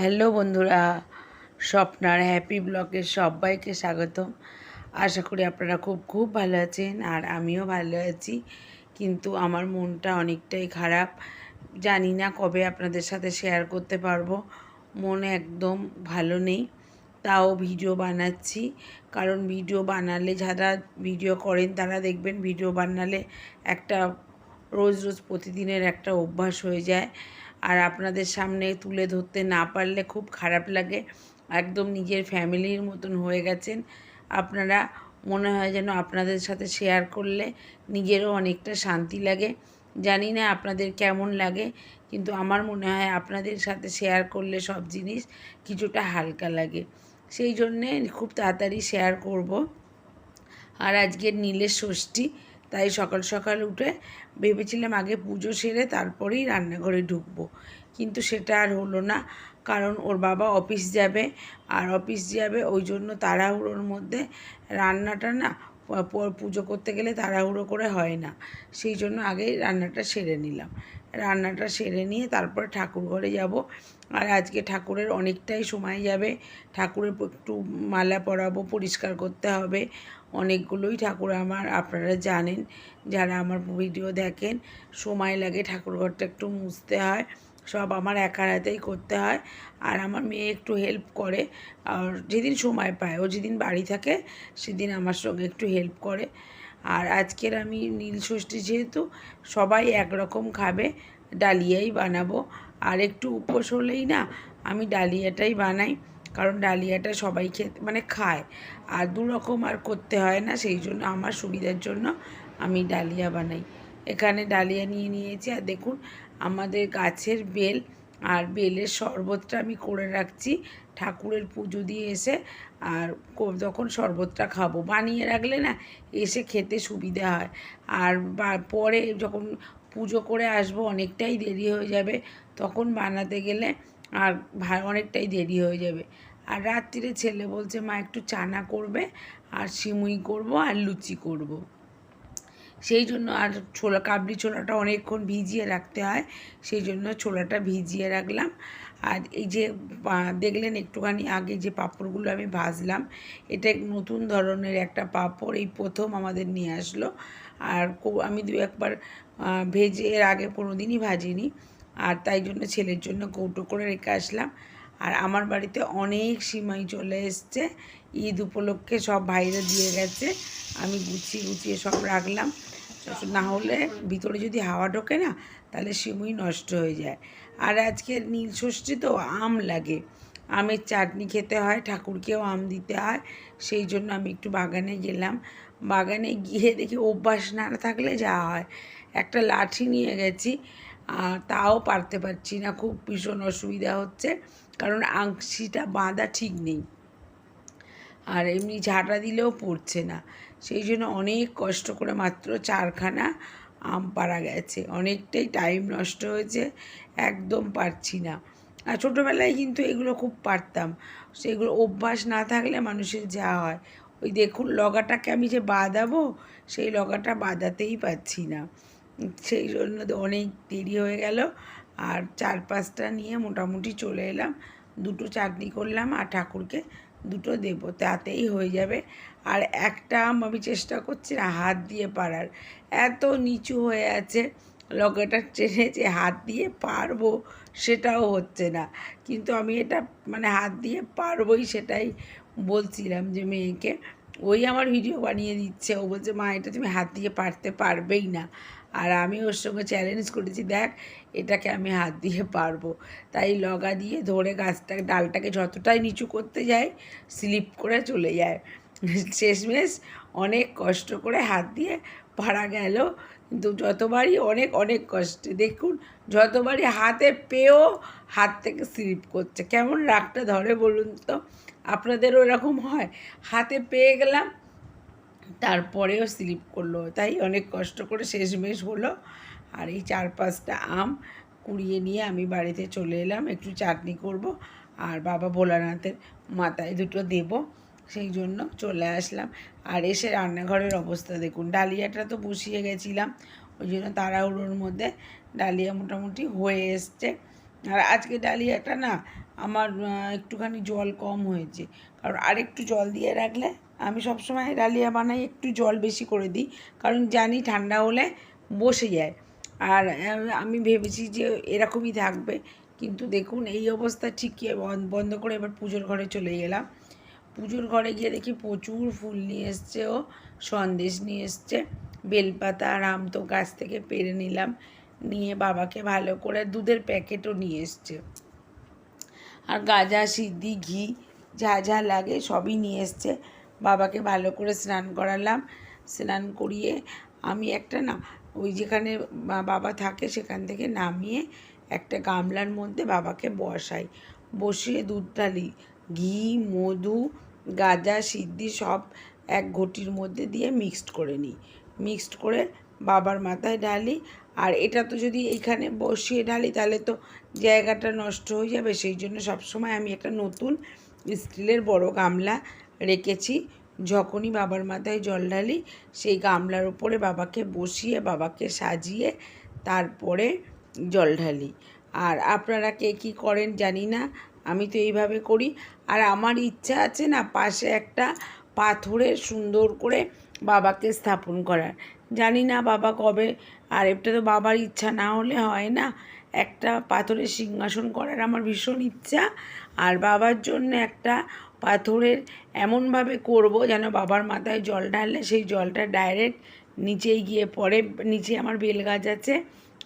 Hello বন্ধুরা, স্বপ্নার happy ব্লগে সবাইকে স্বাগতম। আশা করি আপনারা খুব খুব ভালো আছেন আর আমিও ভালো আছি, কিন্তু আমার মনটা অনেকটাই খারাপ। জানি না কবে আপনাদের সাথে শেয়ার করতে পারব, মন একদম ভালো নেই। তাও ভিডিও বানাচ্ছি, কারণ ভিডিও বানালে যারা ভিডিও করেন তারা দেখবেন ভিডিও বানালে একটা রোজ রোজ প্রতিদিনের একটা অভ্যাস হয়ে যায়। আর আপনাদের সামনে তুলে ধরতে না পারলে খুব খারাপ লাগে। একদম নিজের ফ্যামিলির মতন হয়ে গেছেন। আপনারা মনে হয় যেন আপনাদের সাথে শেয়ার করলে নিজেরও অনেকটা শান্তি লাগে। জানি না আপনাদের কেমন লাগে, কিন্তু আমার মনে হয় আপনাদের সাথে শেয়ার করলে সব জিনিস কিছুটা হালকা লাগে। সেই জন্যে খুব তাড়াতাড়ি শেয়ার করব। আর আজকের নীলের ষষ্ঠী তাই সকাল সকাল উঠে ভেবেছিলাম আগে পুজো সেরে তারপরেই রান্নাঘরে ঢুকবো। কিন্তু সেটা আর হলো না, কারণ ওর বাবা অফিস যাবে। আর অফিস যাবে ওই জন্য তাড়াহুড়োর মধ্যে রান্নাটা না পুজো করতে গেলে তাড়াহুড়ো করে হয় না। সেই জন্য আগেই রান্নাটা সেরে নিলাম। রান্নাটা সেরে নিয়ে তারপরে ঠাকুর ঘরে যাব। আর আজকে ঠাকুরের অনেকটাই সময় যাবে। ঠাকুরের একটু মালা পরাবো, পরিষ্কার করতে হবে। অনেকগুলোই ঠাকুর আমার, আপনারা জানেন, যারা আমার ভিডিও দেখেন, সময় লাগে ঠাকুর ঘরটা একটু মুছতে হয়, সব আমার একার হাতেই করতে হয়, আর আমার মেয়ে একটু হেল্প করে, আর যেদিন সময় পায়, ও যেদিন বাড়ি থাকে, সেদিন আমার সঙ্গে একটু হেল্প করে, আর আজকের আমি নীল ষষ্ঠী যেহেতু, সবাই একরকম খাবে, ডালিয়াই বানাবো, আর একটু উপোস হলেই না, আমি ডালিয়াটাই বানাই কারণ ডালিয়াটা সবাই খেতে মানে খায়। আর দু রকম আর করতে হয় না, সেই জন্য আমার সুবিধার জন্য আমি ডালিয়া বানাই। এখানে ডালিয়া নিয়ে নিয়েছি, আর দেখুন আমাদের গাছের বেল আর বেলের শরবতটা আমি করে রাখছি। ঠাকুরের পুজো দিয়ে এসে আর তখন শরবতটা খাব। বানিয়ে রাখলে না এসে খেতে সুবিধা হয়। আর পরে যখন পুজো করে আসব, অনেকটাই দেরি হয়ে যাবে, তখন বানাতে গেলে আর ভা- অনেকটাই দেরি হয়ে যাবে। আর রাত্রিরে ছেলে বলছে, মা, একটু চানা করবে, আর সিমুই করব, আর লুচি করব। সেই জন্য আর ছোলা, কাবলি ছোলাটা অনেকক্ষণ ভিজিয়ে রাখতে হয়। সেই জন্য ছোলাটা ভিজিয়ে রাখলাম। আর এই যে দেখলেন একটুখানি আগে যে পাঁপড়গুলো আমি ভাজলাম, এটা নতুন ধরনের একটা পাঁপড়। এই প্রথম আমাদের নিয়ে আসলো। আর আমি দু একবার ভেজে এর আগে কোনো দিনই ভাজিনি। আর তাই জন্য ছেলের জন্য কৌটো করে রেখে আসলাম। আর আমার বাড়িতে অনেক সিমাই চলে এসছে। ঈদ উপলক্ষে সব ভাইরা দিয়ে গেছে। আমি গুছিয়ে গুছিয়ে সব রাখলাম। না হলে ভিতরে যদি হাওয়া ঢোকে না, তাহলে সিমুই নষ্ট হয়ে যায়। আর আজকে নীল ষষ্ঠী তো আম লাগে। আমের চাটনি খেতে হয়, ঠাকুরকেও আম দিতে হয়। সেই জন্য আমি একটু বাগানে গেলাম। বাগানে গিয়ে দেখি অভ্যাস না থাকলে যাওয়া হয়। একটা লাঠি নিয়ে গেছি। আর তাও পারতে পারছি না। খুব ভীষণ অসুবিধা হচ্ছে, কারণ আংশিটা বাঁধা ঠিক নেই। আর এমনি ঝাঁটা দিলেও পড়ছে না। সেই জন্য অনেক কষ্ট করে মাত্র চারখানা আম পাড়া গেছে। অনেকটাই টাইম নষ্ট হয়েছে, একদম পারছি না। আর ছোটোবেলায় কিন্তু এগুলো খুব পারতাম। সেগুলো অভ্যাস না থাকলে মানুষের যা হয়। ওই দেখুন, লগাটাকে আমি যে বাঁধাবো, সেই লগাটা বাঁধাতেই পারছি না। সেই জন্য অনেক দেরি হয়ে গেল। আর চার পাঁচটা নিয়ে মোটামুটি চলে এলাম। দুটো চাটনি করলাম আর ঠাকুরকে দুটো দেবো, তাতেই হয়ে যাবে। আর একটা আম আমি চেষ্টা করছি না, হাত দিয়ে পারার এত নিচু হয়ে আছে লগাটা টেনে যে হাত দিয়ে পারব সেটাও হচ্ছে না। কিন্তু আমি এটা মানে হাত দিয়ে পারবোই সেটাই বলছিলাম যে মেয়েকে। ওই আমার ভিডিও বানিয়ে দিচ্ছে। ও বলছে, মা, এটা তুমি হাত দিয়ে পারতে পারবেই না। আর আমি ওর সঙ্গে চ্যালেঞ্জ করেছি, দেখ এটাকে আমি হাত দিয়ে পারব। তাই লগা দিয়ে ধরে গাছটাকে ডালটাকে যতটাই নিচু করতে যাই স্লিপ করে চলে যায়। শেষমেশ অনেক কষ্ট করে হাত দিয়ে পারা গেল। কিন্তু যতবারই অনেক অনেক কষ্টে, দেখুন যতবারই হাতে পেয়েও হাত থেকে স্লিপ করছে। কেমন রাগটা ধরে বলুন তো? আপনাদেরও এরকম হয়? হাতে পেয়ে গেলাম তারপরেও স্লিপ করল। তাই অনেক কষ্ট করে শেষমেশ হলো। আর এই চার পাঁচটা আম কুড়িয়ে নিয়ে আমি বাড়িতে চলে এলাম। একটু চাটনি করব। আর বাবা ভোলানাথের মাথায় দুটো দেব। সেই জন্য চলে আসলাম। আর এসে রান্নাঘরের অবস্থা দেখুন। ডালিয়াটা তো বসিয়ে গেছিলাম। ওই জন্য তাড়াহুড়োর মধ্যে ডালিয়া মোটামুটি হয়ে এসছে। আর আজকে ডালিয়াটা না আমার একটুখানি জল কম হয়েছে। কারণ আরেকটু জল দিয়ে রাখলে আমি সবসময় ডালিয়া বানাই, একটু জল বেশি করে দিই, কারণ জানি ঠান্ডা হলে বসে যায়। আর আমি ভেবেছি যে এরকমই থাকবে, কিন্তু দেখুন এই অবস্থা ঠিক কি বন- বন্ধ করে এবার পুজোর ঘরে চলে গেলাম। পুজোর ঘরে গিয়ে দেখি প্রচুর ফুল নিয়ে এসছে ও, সন্দেশ নিয়ে এসছে, বেলপাতা আর আম তো গাছ থেকে পেরে নিলাম, নিয়ে বাবাকে ভালো করে দুধের প্যাকেটও নিয়ে এসছে। আর গাজা, সিদ্ধি, ঘি যা যা লাগে সবই নিয়ে এসছে। বাবাকে ভালো করে স্নান করালাম। স্নান করিয়ে আমি একটা না, ওই যেখানে বাবা থাকে সেখান থেকে নামিয়ে একটা গামলার মধ্যে বাবাকে বসাই। বসিয়ে দুধ ঢালি ঘি, মধু, গাজা, সিদ্ধি সব এক ঘটির মধ্যে দিয়ে মিক্সড করে নিই। মিক্সড করে বাবার মাথায় ঢালি। আর এটা তো যদি এইখানে বসিয়ে ঢালি তাহলে তো জায়গাটা নষ্ট হয়ে যাবে। সেই জন্য সবসময় আমি একটা নতুন স্টিলের বড় গামলা রেখেছি। যখনই বাবার মাথায় জল ঢালি, সেই গামলার উপরে বাবাকে বসিয়ে, বাবাকে সাজিয়ে তারপরে জল ঢালি। আর আপনারা কে কী করেন জানি না, আমি তো এইভাবে করি। আর আমার ইচ্ছা আছে না, পাশে একটা পাথরের সুন্দর করে বাবাকে স্থাপন করার। জানি না বাবা কবে, আর এটা তো বাবার ইচ্ছা না হলে হয় না। একটা পাথরের সিংহাসন করার আমার ভীষণ ইচ্ছা। আর বাবার জন্য একটা পাথরের এমনভাবে করব যেন বাবার মাথায় জল ঢাললে সেই জলটা ডাইরেক্ট নিচেই গিয়ে পড়ে, নিচে আমার বেলগাছ আছে,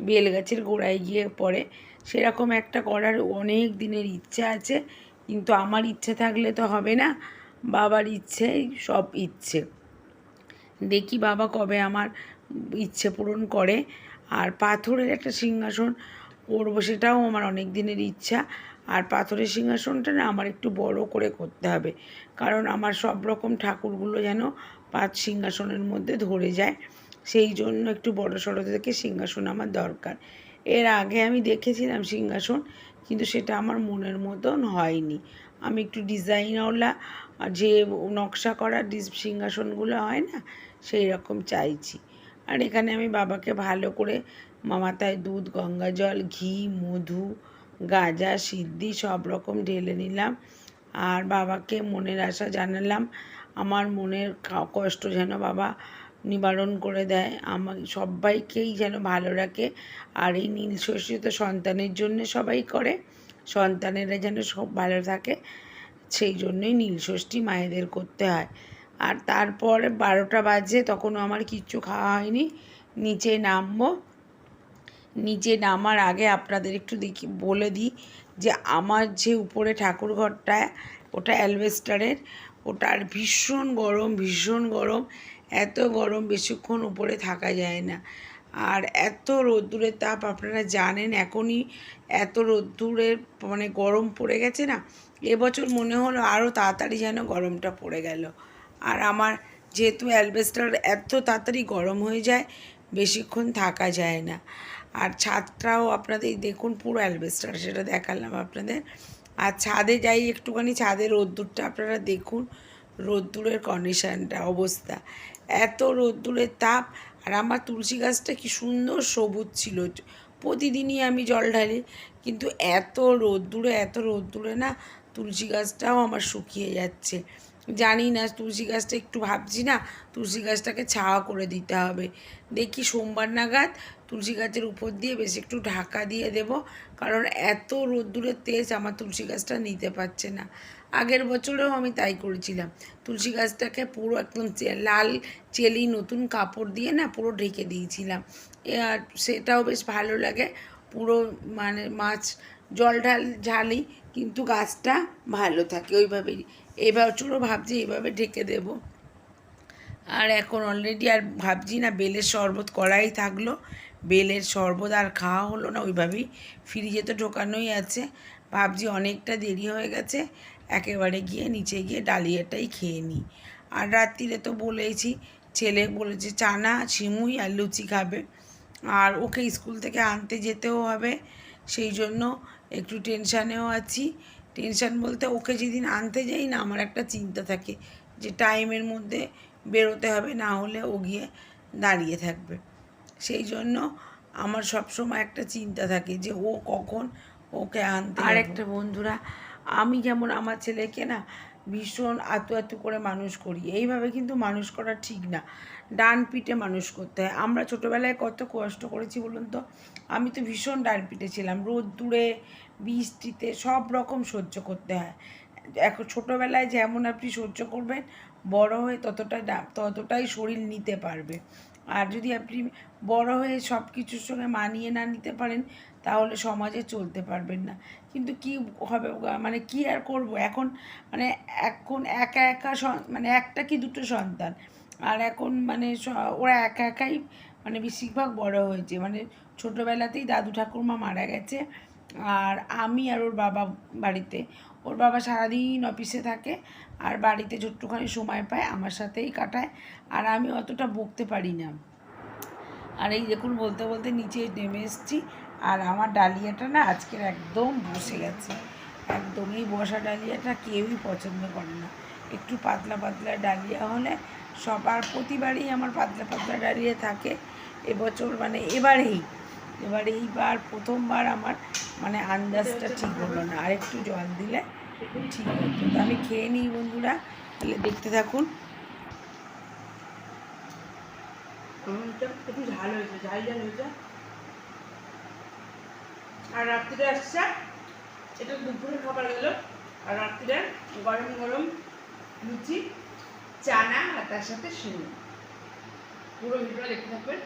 বেলগাছের গোড়ায় গিয়ে পড়ে। সেরকম একটা করার অনেক দিনের ইচ্ছা আছে, কিন্তু আমার ইচ্ছে থাকলে তো হবে না, বাবার ইচ্ছেই সব ইচ্ছে। দেখি বাবা কবে আমার ইচ্ছে পূরণ করে। আর পাথরের একটা সিংহাসন করব সেটাও আমার অনেক দিনের ইচ্ছা। আর পাথরের সিংহাসনটা না আমার একটু বড় করে করতে হবে। কারণ আমার সব রকম ঠাকুরগুলো যেন পাঁচ সিংহাসনের মধ্যে ধরে যায়, সেই জন্য একটু বড় সড়ো থেকে সিংহাসন আমার দরকার। এর আগে আমি দেখেছিলাম সিংহাসন, কিন্তু সেটা আমার মনের মতন হয়নি। আমি একটু ডিজাইনওয়ালা যে নকশা করা ডিস সিংহাসনগুলো হয় না, সেই রকম চাইছি। আর এখানে আমি বাবাকে ভালো করে মাথায় দুধ, গঙ্গা জল, ঘি, মধু গাজা, সিদ্ধি সব রকম ঢেলে নিলাম। আর বাবাকে মনের আশা জানালাম, আমার মনের কষ্ট যেন বাবা নিবারণ করে দেয়। আমার সবাইকেই যেন ভালো রাখে। আর এই নীল ষষ্ঠী তো সন্তানের জন্য সবাই করে। সন্তানেরা যেন সব ভালো থাকে, সেই জন্যই নীল ষষ্ঠী মায়েদের করতে হয়। আর তারপরে বারোটা বাজে, তখনও আমার কিচ্ছু খাওয়া হয়নি। নিচে নামবো। নিচে নামার আগে আপনাদের একটু দেখি, বলে দিই যে আমার যে উপরে ঠাকুর ঘরটা, ওটা অ্যালবেস্টারের, ওটার ভীষণ গরম ভীষণ গরম, এত গরম বেশিক্ষণ উপরে থাকা যায় না। আর এত রোদ্দুরের তাপ, আপনারা জানেন এখনই এত রোদ্দুরের মানে গরম পড়ে গেছে না, এবছর মনে হলো আরও তাড়াতাড়ি যেন গরমটা পড়ে গেল। আর আমার যেহেতু অ্যালবেস্টার এত তাড়াতাড়ি গরম হয়ে যায়, বেশিক্ষণ থাকা যায় না। আর ছাদটাও আপনাদের, দেখুন পুরো অ্যালবেস্টার, সেটা দেখালাম আপনাদের। আর ছাদে যাই, একটুখানি ছাদের রোদ্দুরটা আপনারা দেখুন, রোদ্দুরের কন্ডিশনটা অবস্থা। এত রোদ্দুরের তাপ, আর আমার তুলসী গাছটা কি সুন্দর সবুজ ছিল। প্রতিদিনই আমি জল ঢালি, কিন্তু এত রোদ্দুরে এত রোদ্দুরে না, তুলসী গাছটাও আমার শুকিয়ে যাচ্ছে। জানি না, তুলসী গাছটা একটু ভাবছি না, তুলসী গাছটাকে ছাওয়া করে দিতে হবে। দেখি সোমবার নাগাদ তুলসী গাছের উপর দিয়ে বেশ একটু ঢাকা দিয়ে দেব, কারণ এত রোদ্দুরের তেজ আমার তুলসী গাছটা নিতে পারছে না। আগের বছরেও আমি তাই করেছিলাম। তুলসী গাছটাকে পুরো একদম লাল চেলি নতুন কাপড় দিয়ে না পুরো ঢেকে দিয়েছিলাম। আর সেটাও বেশ ভালো লাগে। পুরো মানে মাছ, জল ঢাল ঝালি কিন্তু গাছটা ভালো থাকে, ওইভাবেই। এই বছরও ভাবছি এইভাবে ঢেকে দেবো। আর এখন অলরেডি আর ভাবছি না, বেলের শরবত করাই থাকল। বেলের শরবত আর খাওয়া হলো না, ওইভাবেই ফ্রিজে তো ঢোকানোই আছে। ভাবছি অনেকটা দেরি হয়ে গেছে, একেবারে গিয়ে নিচে গিয়ে ডালিয়াটাই খেয়ে নিই। আর রাত্রিরে তো বলেইছি, ছেলে বলেছে চানা ছিমুই আর লুচি খাবে। আর ওকে স্কুল থেকে আনতে যেতেও হবে, সেই জন্য একটু টেনশানেও আছি। টেনশান বলতে ওকে যেদিন আনতে যাই না, আমার একটা চিন্তা থাকে যে টাইমের মধ্যে বেরোতে হবে, না হলে ও গিয়ে দাঁড়িয়ে থাকবে। সেই জন্য আমার সবসময় একটা চিন্তা থাকে যে ও কখন ওকে আনতে আর একটা বন্ধুরা, আমি যেমন আমার ছেলেকে না ভীষণ আতু আতু করে মানুষ করি, এইভাবে কিন্তু মানুষ করা ঠিক না। ডান পিঠে মানুষ করতে হয়। আমরা ছোটোবেলায় কত কষ্ট করেছি বলুন তো? আমি তো ভীষণ ডান পিঠে ছিলাম। রোদ্দুরে বৃষ্টিতে সব রকম সহ্য করতে হয়। এখন ছোটোবেলায় যেমন আপনি সহ্য করবেন, বড় হয়ে ততটা ততটাই শরীর নিতে পারবে। আর যদি আপনি বড় হয়ে সব কিছুর সঙ্গে মানিয়ে না নিতে পারেন, তাহলে সমাজে চলতে পারবেন না। কিন্তু কি হবে মানে কি আর করব? এখন মানে এখন একা একা মানে একটা কি দুটো সন্তান? আর এখন মানে ওরা একা একাই মানে বেশিরভাগ বড় হয়েছে। মানে ছোটোবেলাতেই দাদু ঠাকুরমা মারা গেছে আর আমি আর ওর বাবা বাড়িতে। ওর বাবা সারাদিন অফিসে থাকে আর বাড়িতে ছোট্টখানি সময় পায় আমার সাথেই কাটায় আর আমি অতটা বকতে পারি না। আর এই দেখুন বলতে বলতে নিচে নেমে এসেছি আর আমার ডালিয়াটা না আজকের একদম বসে গেছে। একদম এই বসা ডালিয়াটা কেউই পছন্দ করে না। একটু পাতলা পাতলা ডালিয়া হলে সবার প্রতিবারই আমার পাতলা পাতলা ডালিয়া থাকে এবছর মানে এবারেই এবার এইবার প্রথমবার আমার মানে আন্দাজটা ঠিক হলো না। আর একটু জল দিলে ঠিক হতো। তো আমি খেয়ে নিই বন্ধুরা, তাহলে দেখতে থাকুন। আর রাত্রিরে আসছে, এটা দুপুরে খাবার গেল। আর রাত্রিরে গরম গরম লুচি। চানা আর তার সাথে শুনুন পুরো ভিডিও দেখতে থাকবেন।